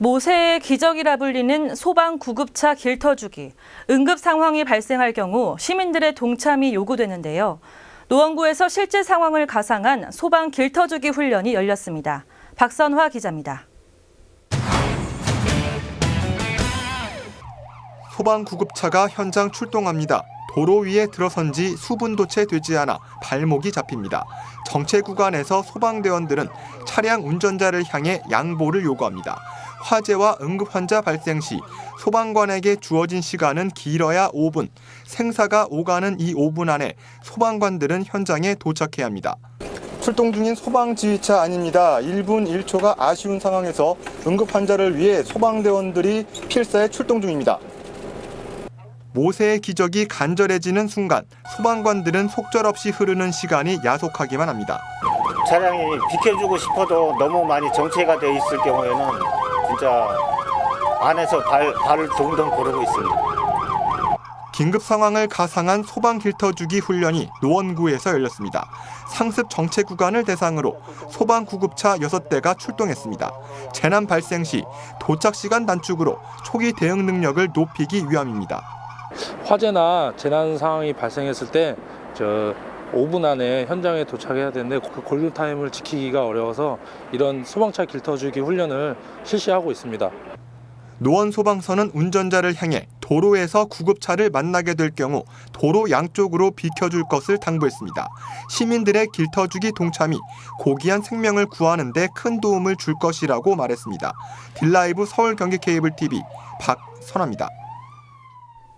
모세의 기적이라 불리는 소방 구급차 길터주기. 응급 상황이 발생할 경우 시민들의 동참이 요구되는데요. 노원구에서 실제 상황을 가상한 소방 길터주기 훈련이 열렸습니다. 박선화 기자입니다. 소방 구급차가 현장 출동합니다. 도로 위에 들어선 지 수분도 채 되지 않아 발목이 잡힙니다. 정체 구간에서 소방대원들은 차량 운전자를 향해 양보를 요구합니다. 화재와 응급 환자 발생 시 소방관에게 주어진 시간은 길어야 5분. 생사가 오가는 이 5분 안에 소방관들은 현장에 도착해야 합니다. 출동 중인 소방지휘차 아닙니다. 1분 1초가 아쉬운 상황에서 응급 환자를 위해 소방대원들이 필사에 출동 중입니다. 모세의 기적이 간절해지는 순간 소방관들은 속절없이 흐르는 시간이 야속하기만 합니다. 차량이 비켜주고 싶어도 너무 많이 정체가 돼 있을 경우에는 진짜 안에서 발, 발을 동동 구르고 있습니다. 긴급 상황을 가상한 소방 길터주기 훈련이 노원구에서 열렸습니다. 상습 정체 구간을 대상으로 소방 구급차 6대가 출동했습니다. 재난 발생 시 도착 시간 단축으로 초기 대응 능력을 높이기 위함입니다. 화재나 재난 상황이 발생했을 때 저 5분 안에 현장에 도착해야 되는데 그 골든 타임을 지키기가 어려워서 이런 소방차 길터주기 훈련을 실시하고 있습니다. 노원 소방서는 운전자를 향해 도로에서 구급차를 만나게 될 경우 도로 양쪽으로 비켜줄 것을 당부했습니다. 시민들의 길터주기 동참이 고귀한 생명을 구하는 데 큰 도움을 줄 것이라고 말했습니다. 딜라이브 서울 경기 케이블 TV 박선아입니다.